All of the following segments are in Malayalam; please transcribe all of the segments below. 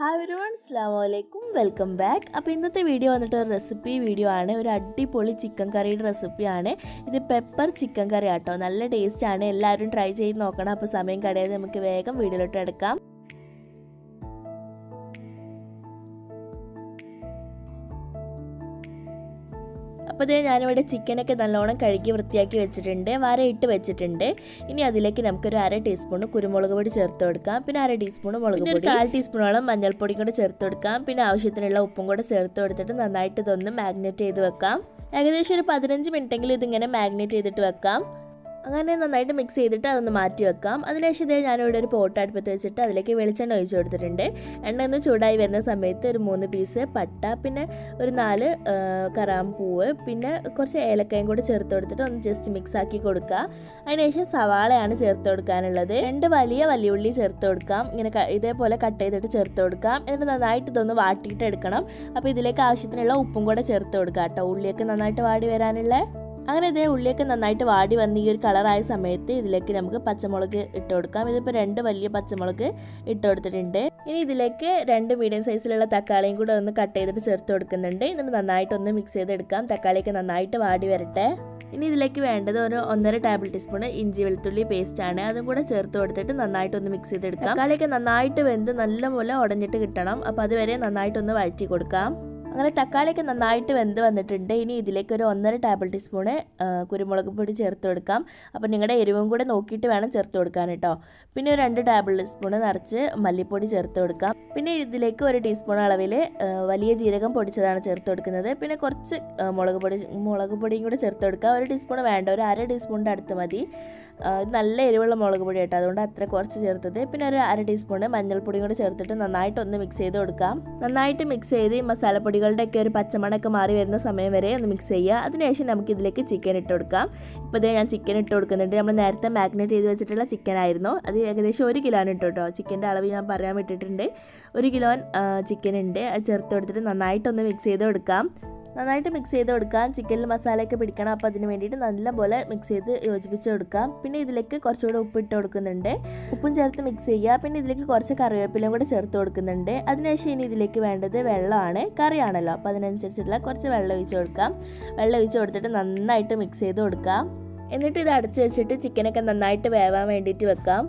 ഹായ് ഒരുവൺ അസ്ലാമലൈക്കും വെൽക്കം ബാക്ക് അപ്പോൾ ഇന്നത്തെ വീഡിയോ വന്നിട്ട് ഒരു റെസിപ്പി വീഡിയോ ആണ്. ഒരു അടിപൊളി ചിക്കൻ കറിയുടെ റെസിപ്പിയാണ് ഇത് പെപ്പർ ചിക്കൻ കറി ആട്ടോ. നല്ല ടേസ്റ്റ് ആണ്. എല്ലാവരും ട്രൈ ചെയ്ത് നോക്കണം. അപ്പോൾ സമയം കടയാതെ നമുക്ക് വേഗം വീഡിയോയിലോട്ട് എടുക്കാം. അപ്പോൾ ഇതേ ഞാനിവിടെ ചിക്കനൊക്കെ നല്ലോണം കഴുകി വൃത്തിയാക്കി വെച്ചിട്ടുണ്ട് വര ഇട്ട് വെച്ചിട്ടുണ്ട്. ഇനി അതിലേക്ക് നമുക്കൊരു അര ടീസ്പൂൺ കുരുമുളക് പൊടി ചേർത്ത് കൊടുക്കാം. പിന്നെ അര ടീസ്പൂൺ മുളക് പൊടി. കാൽ ടീസ്പൂണോളം മഞ്ഞൾപ്പൊടി കൂടെ ചേർത്ത് കൊടുക്കാം. പിന്നെ ആവശ്യത്തിനുള്ള ഉപ്പും കൂടെ ചേർത്ത് കൊടുത്തിട്ട് നന്നായിട്ട് ഇതൊന്ന് മാഗ്നേറ്റ് ചെയ്ത് വെക്കാം. ഏകദേശം ഒരു പതിനഞ്ച് മിനിറ്റെങ്കിലും ഇതിങ്ങനെ മാഗ്നേറ്റ് ചെയ്തിട്ട് വെക്കാം. അങ്ങനെ നന്നായിട്ട് മിക്സ് ചെയ്തിട്ട് അതൊന്ന് മാറ്റി വെക്കാം. അതിനുശേഷം ഇതേ ഞാനിവിടെ ഒരു പോട്ട് അടുപ്പത്ത് വെച്ചിട്ട് അതിലേക്ക് വെളിച്ചെണ്ണ ഒഴിച്ചു കൊടുത്തിട്ടുണ്ട്. എണ്ണ ഒന്ന് ചൂടായി വരുന്ന സമയത്ത് ഒരു മൂന്ന് പീസ് പട്ട പിന്നെ ഒരു നാല് കറാമ്പൂവ് പിന്നെ കുറച്ച് ഏലക്കയും കൂടി ചേർത്ത് കൊടുത്തിട്ട് ഒന്ന് ജസ്റ്റ് മിക്സ് ആക്കി കൊടുക്കുക. അതിനുശേഷം സവാളയാണ് ചേർത്ത് കൊടുക്കാനുള്ളത്. രണ്ട് വലിയ വലിയ ഉള്ളി ചേർത്ത് കൊടുക്കാം. ഇങ്ങനെ ഇതേപോലെ കട്ട് ചെയ്തിട്ട് ചേർത്ത് കൊടുക്കാം. എന്നിട്ട് നന്നായിട്ട് ഇതൊന്ന് വാട്ടിയിട്ട് എടുക്കണം. അപ്പോൾ ഇതിലേക്ക് ആവശ്യത്തിനുള്ള ഉപ്പും കൂടെ ചേർത്ത് കൊടുക്കാം കേട്ടോ. ഉള്ളിയൊക്കെ നന്നായിട്ട് വാടി വരാനുള്ള. അങ്ങനെ ഇതേ ഉള്ളിയൊക്കെ നന്നായിട്ട് വാടി വന്ന് ഈ ഒരു കളറായ സമയത്ത് ഇതിലേക്ക് നമുക്ക് പച്ചമുളക് ഇട്ട് കൊടുക്കാം. ഇതിപ്പോൾ രണ്ട് വലിയ പച്ചമുളക് ഇട്ട് കൊടുത്തിട്ടുണ്ട്. ഇനി ഇതിലേക്ക് രണ്ട് മീഡിയം സൈസിലുള്ള തക്കാളിയും കൂടെ ഒന്ന് കട്ട് ചെയ്തിട്ട് ചേർത്ത് കൊടുക്കുന്നുണ്ട്. എന്നിട്ട് നന്നായിട്ടൊന്ന് മിക്സ് ചെയ്തെടുക്കാം. തക്കാളിയൊക്കെ നന്നായിട്ട് വാടി വരട്ടെ. ഇനി ഇതിലേക്ക് വേണ്ടത് ഒരു ഒന്നര ടേബിൾ ടീസ്പൂൺ ഇഞ്ചി വെളുത്തുള്ളി പേസ്റ്റ് ആണ്. അതും കൂടെ ചേർത്ത് കൊടുത്തിട്ട് നന്നായിട്ടൊന്ന് മിക്സ് ചെയ്തെടുക്കാം. തക്കാളിയൊക്കെ നന്നായിട്ട് വെന്ത് നല്ലപോലെ ഉടഞ്ഞിട്ട് കിട്ടണം. അപ്പോൾ അതുവരെ നന്നായിട്ടൊന്ന് വഴറ്റി കൊടുക്കാം. അങ്ങനെ തക്കാളിയൊക്കെ നന്നായിട്ട് വെന്ത് വന്നിട്ടുണ്ട്. ഇനി ഇതിലേക്ക് ഒരു ഒന്നര ടേബിൾ ടീസ്പൂണ് കുരുമുളക് പൊടി ചേർത്ത് കൊടുക്കാം. അപ്പോൾ നിങ്ങളുടെ എരിവും കൂടെ നോക്കിയിട്ട് വേണം ചേർത്ത് കൊടുക്കാൻ കേട്ടോ പിന്നെ ഒരു രണ്ട് ടേബിൾ സ്പൂണ് നിറച്ച് മല്ലിപ്പൊടി ചേർത്ത് കൊടുക്കാം. പിന്നെ ഇതിലേക്ക് ഒരു ടീസ്പൂൺ അളവിൽ വലിയ ജീരകം പൊടിച്ചതാണ് ചേർത്ത് കൊടുക്കുന്നത്. പിന്നെ കുറച്ച് മുളക് പൊടി മുളക് പൊടിയും കൂടെ ചേർത്ത് കൊടുക്കുക ഒരു ടീസ്പൂൺ വേണ്ട ഒരു അര ടീസ്പൂണിന്റെ അടുത്ത് മതി. നല്ല എരിവുള്ള മുളക് പൊടി കേട്ടോ അതുകൊണ്ട് അത്ര കുറച്ച് ചേർത്തത്. പിന്നെ ഒരു അര ടീസ്പൂണ് മഞ്ഞൾപ്പൊടിയും കൂടെ ചേർത്തിട്ട് നന്നായിട്ട് ഒന്ന് മിക്സ് ചെയ്ത് കൊടുക്കാം. നന്നായിട്ട് മിക്സ് ചെയ്ത് ഈ മസാലപ്പൊടികളുടെ ഒക്കെ ഒരു പച്ചമണൊക്കെ മാറി വരുന്ന സമയം വരെ ഒന്ന് മിക്സ് ചെയ്യുക. അതിനുശേഷം നമുക്ക് ഇതിലേക്ക് ചിക്കൻ ഇട്ട് കൊടുക്കാം. ഇപ്പോൾ ഇതേ ഞാൻ ചിക്കൻ ഇട്ട് കൊടുക്കുന്നുണ്ട്. നമ്മൾ നേരത്തെ മാഗ്നേറ്റ് ചെയ്ത് വെച്ചിട്ടുള്ള ചിക്കൻ ആയിരുന്നു. അത് ഏകദേശം ഒരു കിലോന് ഇട്ടു കേട്ടോ ചിക്കന്റെ അളവ് ഞാൻ പറയാൻ വിട്ടിട്ടുണ്ട്. ഒരു കിലോ ചിക്കൻ ഉണ്ട്. അത് ചേർത്ത് കൊടുത്തിട്ട് നന്നായിട്ടൊന്ന് മിക്സ് ചെയ്ത് കൊടുക്കാം. നന്നായിട്ട് മിക്സ് ചെയ്ത് കൊടുക്കാം. ചിക്കനിൽ മസാലയൊക്കെ പിടിക്കണം. അപ്പോൾ അതിന് വേണ്ടിയിട്ട് നല്ലപോലെ മിക്സ് ചെയ്ത് യോജിപ്പിച്ച് കൊടുക്കാം. പിന്നെ ഇതിലേക്ക് കുറച്ചുകൂടെ ഉപ്പിട്ട് കൊടുക്കുന്നുണ്ട്. ഉപ്പും ചേർത്ത് മിക്സ് ചെയ്യുക. പിന്നെ ഇതിലേക്ക് കുറച്ച് കറിവേപ്പിലയും കൂടെ ചേർത്ത് കൊടുക്കുന്നുണ്ട്. അതിനുശേഷം ഇനി ഇതിലേക്ക് വേണ്ടത് വെള്ളമാണ്. കറിയാണല്ലോ. അപ്പോൾ അതിനനുസരിച്ചുള്ള കുറച്ച് വെള്ളം ഒഴിച്ച് കൊടുക്കാം. വെള്ളം ഒഴിച്ച് കൊടുത്തിട്ട് നന്നായിട്ട് മിക്സ് ചെയ്ത് കൊടുക്കാം. എന്നിട്ട് ഇത് അടച്ചു വെച്ചിട്ട് ചിക്കനൊക്കെ നന്നായിട്ട് വേവാൻ വേണ്ടിയിട്ട് വെക്കാം.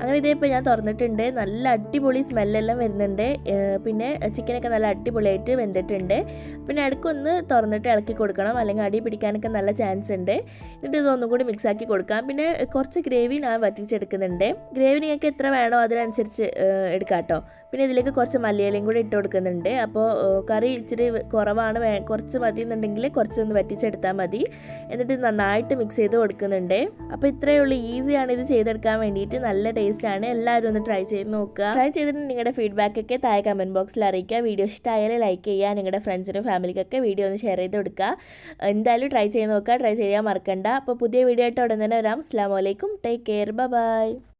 അങ്ങനെ ഇതേ ഇപ്പോൾ ഞാൻ തുറന്നിട്ടുണ്ട്. നല്ല അടിപൊളി സ്മെല്ലെല്ലാം വരുന്നുണ്ട്. പിന്നെ ചിക്കനൊക്കെ നല്ല അടിപൊളിയായിട്ട് വെന്തിട്ടുണ്ട്. പിന്നെ ഇടയ്ക്കൊന്ന് തുറന്നിട്ട് ഇളക്കി കൊടുക്കണം. അല്ലെങ്കിൽ അടി പിടിക്കാനൊക്കെ നല്ല ചാൻസ് ഉണ്ട്. എന്നിട്ട് ഇതൊന്നും കൂടി മിക്സ് ആക്കി കൊടുക്കാം. പിന്നെ കുറച്ച് ഗ്രേവി ഞാൻ വറ്റിച്ചെടുക്കുന്നുണ്ട്. ഗ്രേവി നിങ്ങൾക്ക് എത്ര വേണോ അതിനനുസരിച്ച് എടുക്കാം പിന്നെ ഇതിലേക്ക് കുറച്ച് മല്ലിയിലയും കൂടി ഇട്ട് കൊടുക്കുന്നുണ്ട്. അപ്പോൾ കറി ഇച്ചിരി കുറവാണ്. വേ കുറച്ച് മതി എന്നുണ്ടെങ്കിൽ കുറച്ചൊന്ന് വറ്റിച്ചെടുത്താൽ മതി. എന്നിട്ട് നന്നായിട്ട് മിക്സ് ചെയ്ത് കൊടുക്കുന്നുണ്ട്. അപ്പോൾ ഇത്രയേ ഉള്ളൂ. ഈസിയാണ് ഇത് ചെയ്തെടുക്കാൻ വേണ്ടിയിട്ട്. നല്ല ടേസ്റ്റ് ആണ്. എല്ലാവരും ഒന്ന് ട്രൈ ചെയ്ത് നോക്കുക. ട്രൈ ചെയ്തിട്ട് നിങ്ങളുടെ ഫീഡ്ബാക്ക് ഒക്കെ താഴെ കമന്റ് ബോക്സിൽ അറിയിക്കുക. വീഡിയോ ഇഷ്ടമായാലും ലൈക്ക് ചെയ്യുക. നിങ്ങളുടെ ഫ്രണ്ട്സിനും ഫാമിലിക്കൊക്കെ വീഡിയോ ഒന്ന് ഷെയർ ചെയ്ത് കൊടുക്കുക. എന്തായാലും ട്രൈ ചെയ്ത് നോക്കുക. ട്രൈ ചെയ്യാൻ മറക്കണ്ട. അപ്പോൾ പുതിയ വീഡിയോ ആയിട്ട് ഉടൻ തന്നെ വരാം. അസ്സാം വലൈക്കും ടേക്ക് കെയർ ബൈ